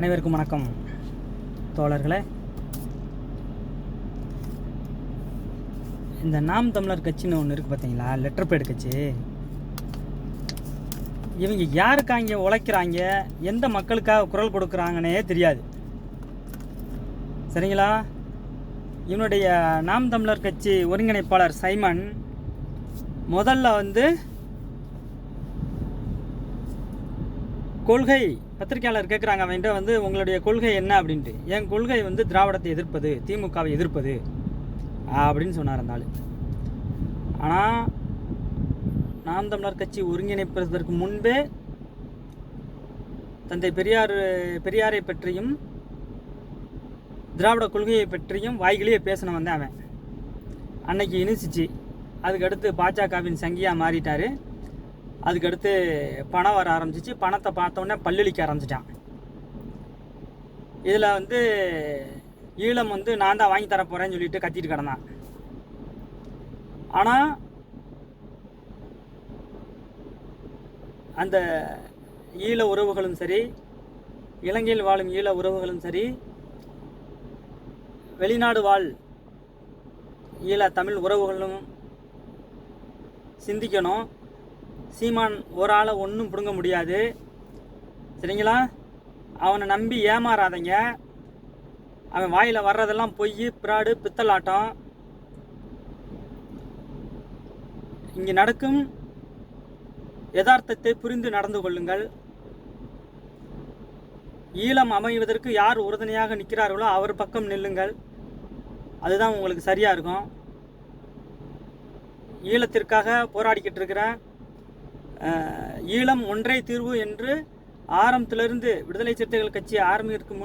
அனைவருக்கும் வணக்கம். தோழர்களே இந்த நாம் தமிழர் கட்சின்னு ஒன்று இருக்குது பார்த்தீங்களா லெட்டர் பேடு கட்சி. இவங்க யாருக்காங்க உழைக்கிறாங்க? எந்த மக்களுக்காக குரல் கொடுக்குறாங்கன்னே தெரியாது. சரிங்களா? இவனுடைய நாம் தமிழர் கட்சி ஒருங்கிணைப்பாளர் சைமன் முதல்ல வந்து கொள்கை பத்திரிகையாளர் கேட்குறாங்க அவன்கிட்ட வந்து உங்களுடைய கொள்கை என்ன அப்படின்ட்டு. என் கொள்கை வந்து திராவிடத்தை எதிர்ப்பது திமுகவை எதிர்ப்பது அப்படின்னு சொன்னார் அந்த ஆள். ஆனால் நாம் தமிழர் கட்சி ஒருங்கிணைப்பதற்கு முன்பே தந்தை பெரியார் பெரியாரை பற்றியும் திராவிட கொள்கையை பற்றியும் வாய்களையே பேசின வந்தேன் அவன். அன்னைக்கு இனிச்சிச்சு அதுக்கடுத்து பாஜகவின் சங்கியாக மாறிட்டார். அதுக்கடுத்து பணம் வர ஆரம்பிச்சிச்சு. பணத்தை பார்த்தோன்னே பல்லளிக்க ஆரம்பிச்சிட்டான். இதில் வந்து ஈழம் வந்து நான் தான் வாங்கி தர போகிறேன்னு சொல்லிட்டு கத்திட்டு கிடந்தான். ஆனால் அந்த ஈழ உறவுகளும் சரி இலங்கையில் வாழும் ஈழ உறவுகளும் சரி வெளிநாடு வாழ் ஈழ தமிழ் உறவுகளும் சிந்திக்கணும். சீமான் ஒரு ஆளை ஒன்றும் பிடுங்க முடியாது. சரிங்களா? அவனை நம்பி ஏமாறாதீங்க. அவன் வாயில் வர்றதெல்லாம் பொய் பிராடு பித்தலாட்டம். இங்கே நடக்கும் யதார்த்தத்தை புரிந்து நடந்து கொள்ளுங்கள். ஈழம் அமைவதற்கு யார் உறுதுணையாக நிற்கிறார்களோ அவர் பக்கம் நில்லுங்கள். அதுதான் உங்களுக்கு சரியாக இருக்கும். ஈழத்திற்காக போராடிக்கிட்டு இருக்கிற ஈழம் ஒன்றே தீர்வு என்று ஆரம்பத்திலிருந்து விடுதலை சிறுத்தைகள் கட்சி ஆரம்பிக்கும்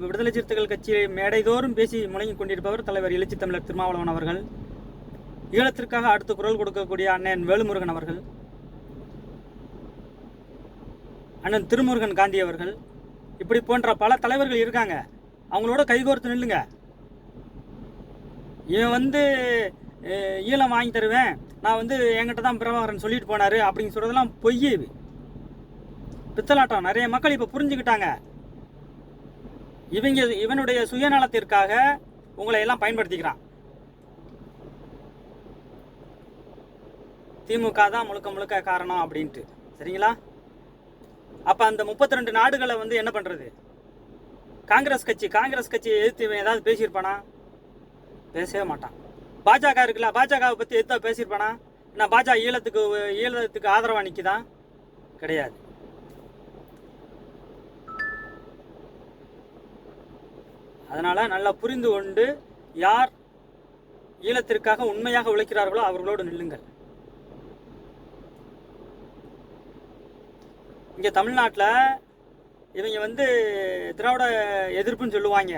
விடுதலை சிறுத்தைகள் கட்சி மேடைதோறும் பேசி முழங்கிக் கொண்டிருப்பவர் தலைவர் எழுச்சி தமிழர் திருமாவளவன் அவர்கள். ஈழத்திற்காக அடுத்து குரல் கொடுக்கக்கூடிய அண்ணன் வேலுமுருகன் அவர்கள். அண்ணன் திருமுருகன் காந்தி அவர்கள். இப்படி போன்ற பல தலைவர்கள் இருக்காங்க. அவங்களோட கைகோர்த்து நில்லுங்க. இவன் வந்து ஈழம் வாங்கி தருவேன். நான் வந்து என்கிட்ட தான் பிரபாகரன் சொல்லிட்டு போனார் அப்படின்னு சொல்கிறதெல்லாம் பொய் பித்தலாட்டம். நிறைய மக்கள் இப்போ புரிஞ்சுக்கிட்டாங்க. இவங்க இவனுடைய சுயநலத்திற்காக உங்களை எல்லாம் பயன்படுத்திக்கிறான். திமுக தான் முழுக்க முழுக்க காரணம் அப்படின்ட்டு. சரிங்களா? அப்போ அந்த முப்பத்தி ரெண்டு நாடுகளை வந்து என்ன பண்ணுறது காங்கிரஸ் கட்சி காங்கிரஸ் கட்சியை எதிர்த்து இவன் ஏதாவது பேசியிருப்பானா? பேசவே மாட்டான். பாஜக இருக்குல்ல பாஜகவை பத்தி எதிர்த்தா பேசியிருப்பானா? நான் பாஜக ஈழத்துக்கு ஈழத்துக்கு ஆதரவா நிக்குதா? கிடையாது. அதனால நல்லா புரிந்து கொண்டு யார் ஈழத்திற்காக உண்மையாக உழைக்கிறார்களோ அவர்களோடு நில்லுங்கள். இங்கே தமிழ்நாட்டில் இவங்க வந்து திராவிட எதிர்ப்புன்னு சொல்லுவாங்க.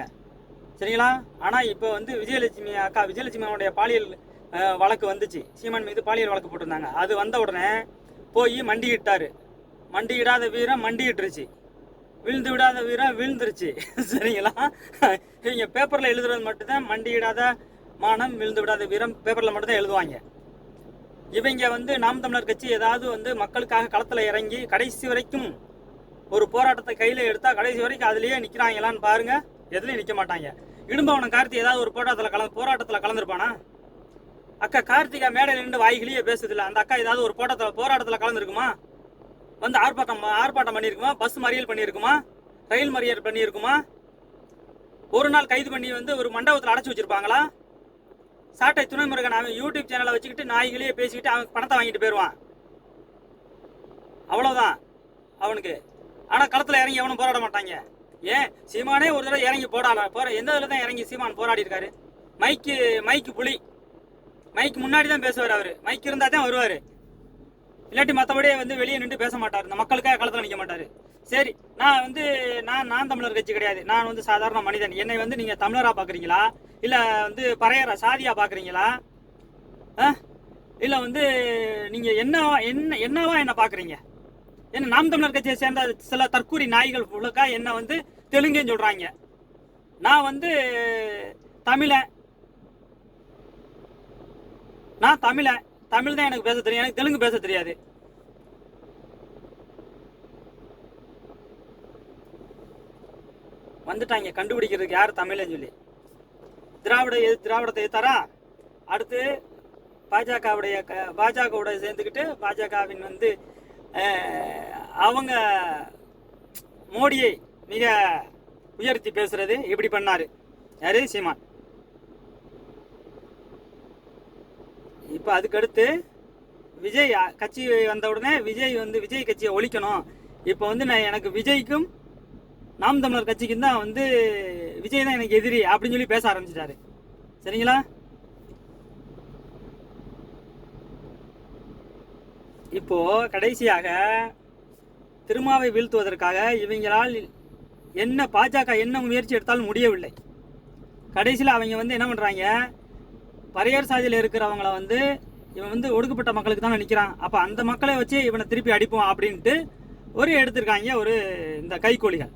சரிங்களா? ஆனால் இப்போ வந்து விஜயலட்சுமி அக்கா விஜயலட்சுமி அவனுடைய பாலியல் வழக்கு வந்துச்சு. சீமான் மீது பாலியல் வழக்கு போட்டிருந்தாங்க. அது வந்த உடனே போய் மண்டியிட்டார். மண்டியிடாத வீரம் மண்டியிட்டுருச்சு. விழுந்து விடாத வீரம் விழுந்துருச்சு. சரிங்களா? இவங்க பேப்பரில் எழுதுறது மட்டும்தான் மண்டியிடாத மானம் விழுந்து விடாத வீரம் பேப்பரில் மட்டும்தான் எழுதுவாங்க. இவங்க வந்து நாம் தமிழர் கட்சி ஏதாவது வந்து மக்களுக்காக களத்தில் இறங்கி கடைசி வரைக்கும் ஒரு போராட்டத்தை கையில் எடுத்தால் கடைசி வரைக்கும் அதுலேயே நிற்கிறாங்களான்னு பாருங்கள் எதுலேயும் நிற்க மாட்டாங்க. இடும்பவனம் கார்த்தி ஏதாவது ஒரு போராட்டத்தில் கலந்து போராட்டத்தில் கலந்துருப்பானா? அக்கா கார்த்திகா மேடையில் நின்று வாய்கிலேயே பேசுதில்ல. அந்த அக்கா ஏதாவது ஒரு போராட்டத்தில் போராட்டத்தில் கலந்துருக்குமா? வந்து ஆர்ப்பாட்டம் ஆர்ப்பாட்டம் பண்ணியிருக்குமா? பஸ் மறியல் பண்ணியிருக்குமா? ரயில் மறியல் பண்ணியிருக்குமா? ஒரு நாள் கைது பண்ணி வந்து ஒரு மண்டபத்தில் அடைச்சி வச்சிருப்பாங்களா? சாட்டை துணைமுருகன் அவன் யூடியூப் சேனலை வச்சுக்கிட்டு நாய்களையே பேசிக்கிட்டு அவன் பணத்தை வாங்கிட்டு போயிடுவான் அவ்வளோதான் அவனுக்கு. ஆனால் களத்தில் இறங்கி எவனும் போராட மாட்டாங்க. ஏன்? சீமானே ஒரு தடவை இறங்கி போடாத போற எந்த இதில் தான் இறங்கி சீமான் போராடி இருக்காரு மைக்கு மைக்கு புலி. மைக்கு முன்னாடி தான் பேசுவார் அவர். மைக் இருந்தால் தான் வருவார். இல்லாட்டி மற்றபடியே வந்து வெளியே நின்று பேச மாட்டார். இந்த மக்களுக்காக களத்தில் நிற்க மாட்டார். சரி நான் வந்து நான் நான் தமிழர் கட்சி கிடையாது. நான் வந்து சாதாரண மனிதன். என்னை வந்து நீங்கள் தமிழராக பார்க்குறீங்களா இல்லை வந்து பறையற சாதியாக பார்க்குறீங்களா இல்லை வந்து நீங்கள் என்னவா என்ன என்னவா என்னை பார்க்குறீங்க ஏன்னா நாம் தமிழர் கட்சியை சேர்ந்த சில தற்கூரி நாய்கள் முழுக்கா என்ன வந்து தெலுங்குன்னு சொல்கிறாங்க நான் வந்து தமிழன் நான் தமிழன் தமிழ் தான் எனக்கு பேச தெரியும். எனக்கு தெலுங்கு பேச தெரியாது. வந்துட்டாங்க. கண்டுபிடிக்கிறதுக்கு யார் தமிழ்னு சொல்லி. திராவிட எது திராவிடத்தை எதிர்த்தாரா? அடுத்து பாஜகவுடைய பாஜகவோட சேர்ந்துக்கிட்டு பாஜகவின் வந்து அவங்க மோடியை மிக உயர்த்தி பேசுறது இப்படி பண்ணாரு. யாரு? சீமான். இப்போ அதுக்கடுத்து விஜய் கட்சி வந்த உடனே விஜய் வந்து விஜய் கட்சியை ஒழிக்கணும். இப்போ வந்து நான் எனக்கு விஜய்க்கும் நாம் தமிழர் கட்சிக்கும் தான் வந்து விஜய் தான் எனக்கு எதிரி அப்படின்னு சொல்லி பேச ஆரம்பிச்சிட்டாரு. சரிங்களா? இப்போ கடைசியாக திருமாவை வீழ்த்துவதற்காக இவங்களால் என்ன பாஜக என்ன முயற்சி எடுத்தாலும் முடியவில்லை. கடைசியில் அவங்க வந்து என்ன பண்ணுறாங்க பரையர் சாதியில் இருக்கிறவங்கள வந்து இவன் வந்து ஒடுக்கப்பட்ட மக்களுக்கு தான் நிற்கிறான் அப்போ அந்த மக்களை வச்சு இவனை திருப்பி அடிப்போம் அப்படின்ட்டு ஒரு எடுத்திருக்காங்க ஒரு இந்த கைகோழிகள்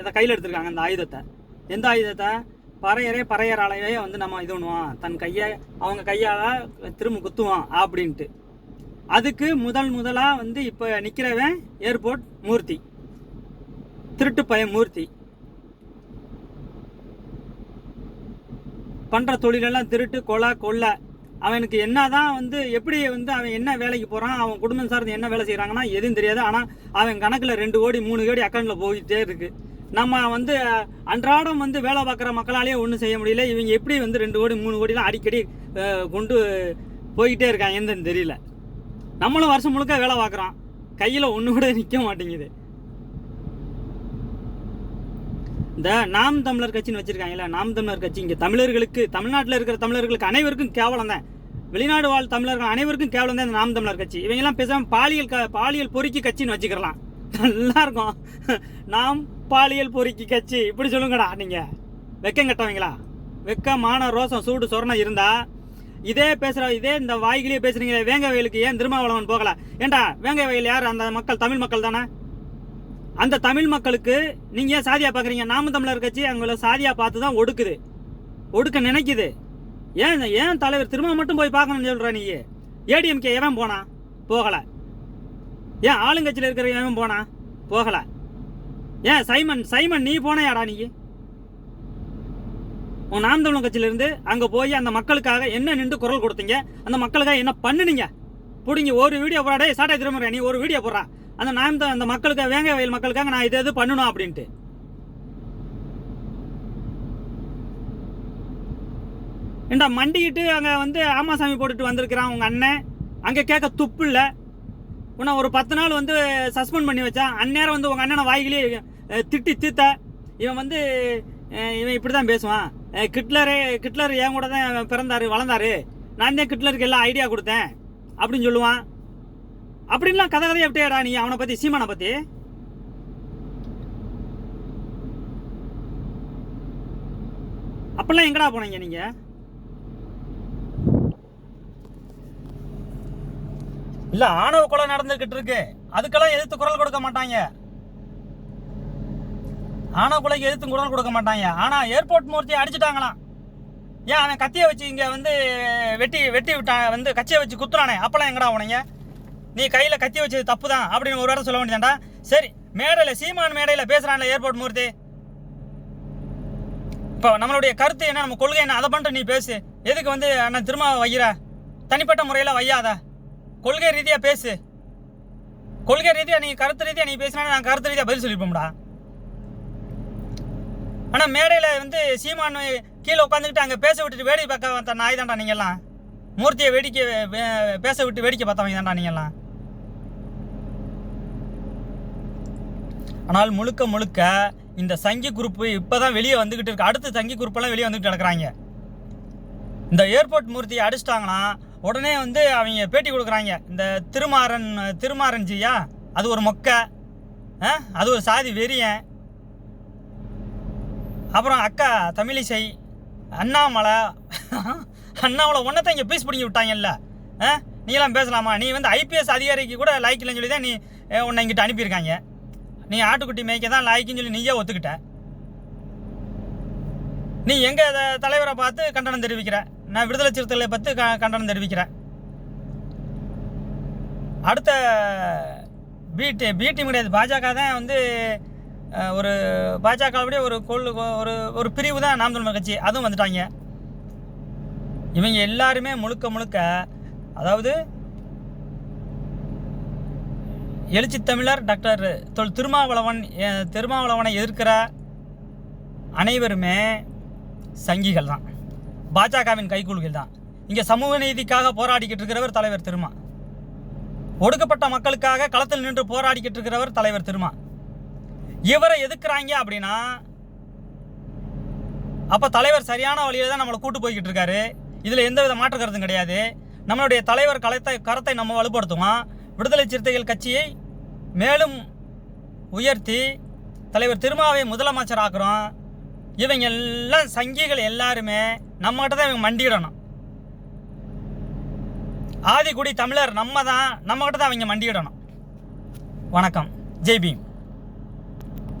இதை கையில் எடுத்திருக்காங்க அந்த ஆயுதத்தை. எந்த ஆயுதத்தை? பறையரே பறையராலையே வந்து நம்ம இது பண்ணுவோம் தன் கையை அவங்க கையால் திரும்ப குத்துவோம் அப்படின்ட்டு. அதுக்கு முதல் முதலாக வந்து இப்போ நிற்கிறவன் ஏர்போர்ட் மூர்த்தி. திருட்டு பய மூர்த்தி. பண்ணுற தொழிலெல்லாம் திருட்டு கொலை கொள்ளை. அவனுக்கு என்ன தான் வந்து எப்படி வந்து அவன் என்ன வேலைக்கு போகிறான் அவன் குடும்பம் சார்ந்து என்ன வேலை செய்கிறாங்கன்னா எதுவும் தெரியாது. ஆனால் அவன் கணக்கில் ரெண்டு கோடி மூணு கோடி அக்கௌண்ட்டில் போயிட்டே இருக்குது நம்ம வந்து அன்றாடம் வந்து வேலை பார்க்குற மக்களாலேயே ஒன்றும் செய்ய முடியல. இவங்க எப்படி வந்து ரெண்டு கோடி மூணு கோடிலாம் அடிக்கடி கொண்டு போய்கிட்டே இருக்காங்க எந்தன்னு தெரியல. நம்மளும் வருஷம் முழுக்க வேலை பார்க்குறோம். கையில் ஒன்று கூட நிற்க மாட்டேங்குது. இந்த நாம் தமிழர் கட்சின்னு வச்சுருக்காங்களே நாம் தமிழர் கட்சி. இங்கே தமிழர்களுக்கு தமிழ்நாட்டில் இருக்கிற தமிழர்களுக்கு அனைவருக்கும் கேவலம் தான். வெளிநாடு வாழ் தமிழர்கள் அனைவருக்கும் கேவலம் தான் இந்த நாம் தமிழர் கட்சி. இவங்கெல்லாம் பேசாமல் பாலியல் க பாலியல் பொறுக்கி கட்சின்னு வச்சுக்கிறலாம். நல்லா இருக்கும். நாம் பாலியல் பொறுக்கி கட்சி. இப்படி சொல்லுங்கடா நீங்கள் வெக்கம் கட்டவங்களா? வெக்கமான ரோசம் சூடு சொரணம் இருந்தால் இதே பேசுகிற இதே இந்த வாய்கிலேயே பேசுறீங்களே வேங்க வயலுக்கு ஏன் திருமாவளவன் போகல? ஏண்டா வேங்க வயல் யார்? அந்த மக்கள் தமிழ் மக்கள் தானே? அந்த தமிழ் மக்களுக்கு நீங்க ஏன் சாதியா பாக்குறீங்க? நாம தமிழர் கட்சி அவங்கள சாதியா பார்த்து தான் ஒடுக்குது. ஒடுக்க நினைக்குது. ஏன் ஏன் தலைவர் திரும்ப மட்டும் போய் பார்க்கணும்னு சொல்ற நீ ஏடிஎம்கே எவன் போனா? போகல. ஏன் ஆளுங்கட்சியில் இருக்கிற எவன் போனா? போகல. ஏன் சைமன் சைமன் நீ போனையாடா நீ உன் நாம் தமிழ் கட்சியில அங்கே போய் அந்த மக்களுக்காக என்ன நின்று குரல் கொடுத்தீங்க? அந்த மக்களுக்காக என்ன பண்ணுனீங்க? பிடிங்க ஒரு வீடியோ போடா சாட்டை திரும்ப நீ ஒரு வீடியோ போடுறான் அந்த நாம் அந்த மக்களுக்கு வேங்க வயல் மக்களுக்காக நான் இது இது பண்ணணும் அப்படின்ட்டு. ஏண்டா மண்டிக்கிட்டு அங்கே வந்து ஆமாசாமி போட்டுட்டு வந்திருக்கிறான் உங்கள் அண்ணன். அங்கே கேட்க துப்பு இல்லை. உன்னை ஒரு பத்து நாள் வந்து சஸ்பெண்ட் பண்ணி வச்சான். அந்நேரம் வந்து உங்கள் அண்ணனை வாய்கிலே திட்டி தீத்த இவன் வந்து இவன் இப்படி தான் பேசுவான். கிட்லரு கிட்லர் என் கூட தான் பிறந்தார் வளர்ந்தாரு. நான் தான் கிட்லருக்கு எல்லாம் ஐடியா கொடுத்தேன். அப்படின்னு சொல்லுவான். அப்படின்லாம் கதை கதையை எப்படியாடா நீ அவனை பற்றி சீமானை பற்றி அப்பெல்லாம் எங்கடா போனீங்க நீங்கள் இல்லை ஆணவ கொலை நடந்துக்கிட்டு இருக்கு. அதுக்கெல்லாம் எதிர்த்து குரல் கொடுக்க மாட்டாங்க. ஆனா கொலைக்கு எதிர்த்து குரல் கொடுக்க மாட்டாங்க ஆனா ஏர்போர்ட் மூர்த்தியை அடிச்சுட்டாங்களாம். ஏன் அவன் கத்தியை வச்சு இங்கே வந்து வெட்டி வெட்டி விட்டான் வந்து கத்தியை வச்சு குத்துறானே? அப்பெல்லாம் எங்கடா உனங்க நீ கையில் கத்தி வச்சது தப்பு தான் அப்படின்னு ஒரு வாரம் சொல்ல வேண்டியதாண்டா சரி மேடையில் சீமான் மேடையில் பேசுறான்ல ஏர்போர்ட் மூர்த்தி. இப்போ நம்மளுடைய கருத்து என்ன? நம்ம கொள்கை என்ன? அதை பண்ணிட்டு நீ பேசு. எதுக்கு வந்து அண்ணன் திரும்ப வையிற? தனிப்பட்ட முறையில் வையாத. கொள்கை ரீதியாக பேசு. கொள்கை ரீதியாக நீ கருத்து ரீதியாக நீ பேசினா நான் கருத்து ரீதியாக பதில் சொல்லிப்போம்டா ஆனால் மேடையில் வந்து சீமான் கீழே உட்காந்துக்கிட்டு அங்கே பேச விட்டுட்டு வேடிக்கை பார்க்க வந்த நாய் தான்டா நீங்கள்லாம் மூர்த்தியை வேடிக்கை பேச விட்டு வேடிக்கை பார்த்தவங்க தான்டா நீங்கள்லாம் ஆனால் முழுக்க முழுக்க இந்த சங்கி குரூப்பு இப்போ தான் வெளியே வந்துக்கிட்டு இருக்கு. அடுத்த சங்கி குரூப்பெல்லாம் வெளியே வந்துக்கிட்டு கிடக்குறாங்க. இந்த ஏர்போர்ட் மூர்த்தியை அடிச்சிட்டாங்கன்னா உடனே வந்து அவங்க பேட்டி கொடுக்குறாங்க. இந்த திருமாறன் திருமாறன் ஜியா அது ஒரு மொக்கை அது ஒரு சாதி வெறியன். அப்புறம் அக்கா தமிழிசை அண்ணாமலை. அண்ணாமலை ஒன்றத்தை இங்கே பீஸ் பிடிங்கி விட்டாங்கல்ல? ஆ? நீலாம் பேசலாமா? நீ வந்து ஐபிஎஸ் அதிகாரிக்கு கூட லாய்க்கு இல்லைன்னு சொல்லி தான் நீ உன்னை இங்கிட்ட அனுப்பியிருக்காங்க. நீ ஆட்டுக்குட்டி மேய்க்க தான் லாய்க்குன்னு சொல்லி நீயே ஒத்துக்கிட்ட. நீ எங்கே த- தலைவரை பார்த்து கண்டனம் தெரிவிக்கிற? நான் விடுதலை சிறுத்தைகளை பார்த்து க- கண்டனம் தெரிவிக்கிறேன் அடுத்த பிடி பிடி முடியாது பாஜக தான் வந்து ஒரு பாஜகவுடைய ஒரு கொள்ளு ஒரு ஒரு பிரிவு தான் நாம் தமிழர் கட்சி. அதுவும் வந்துட்டாங்க. இவங்க எல்லாருமே முழுக்க முழுக்க அதாவது எழுச்சி தமிழர் டாக்டர் தொல் திருமாவளவன் திருமாவளவனை எதிர்க்கிற அனைவருமே சங்கிகள் தான். பாஜகவின் கைகூலிகள் தான். இங்கே சமூக நீதிக்காக போராடிக்கிட்டு இருக்கிறவர் தலைவர் திருமா. ஒடுக்கப்பட்ட மக்களுக்காக களத்தில் நின்று போராடிக்கிட்டு இருக்கிறவர் தலைவர் திருமா. இவரை எதுக்குறாங்க அப்படின்னா அப்போ தலைவர் சரியான வழியில் தான் நம்மளை கூட்டு போய்கிட்டு இருக்காரு. இதில் எந்த வித மாற்று கருத்தும் கிடையாது. நம்மளுடைய தலைவர் கலத்தை கரத்தை நம்ம வலுப்படுத்துவோம்? விடுதலை சிறுத்தைகள் கட்சியை மேலும் உயர்த்தி தலைவர் திருமாவை முதலமைச்சர் ஆக்குறோம். இவங்க எல்லாம் சங்கிகள் எல்லாருமே நம்மகிட்ட தான் இவங்க மண்டிடணும் ஆதிக்குடி தமிழர் நம்ம தான் நம்மகிட்ட தான் அவங்க மண்டிடணும் வணக்கம். ஜெய்பீம்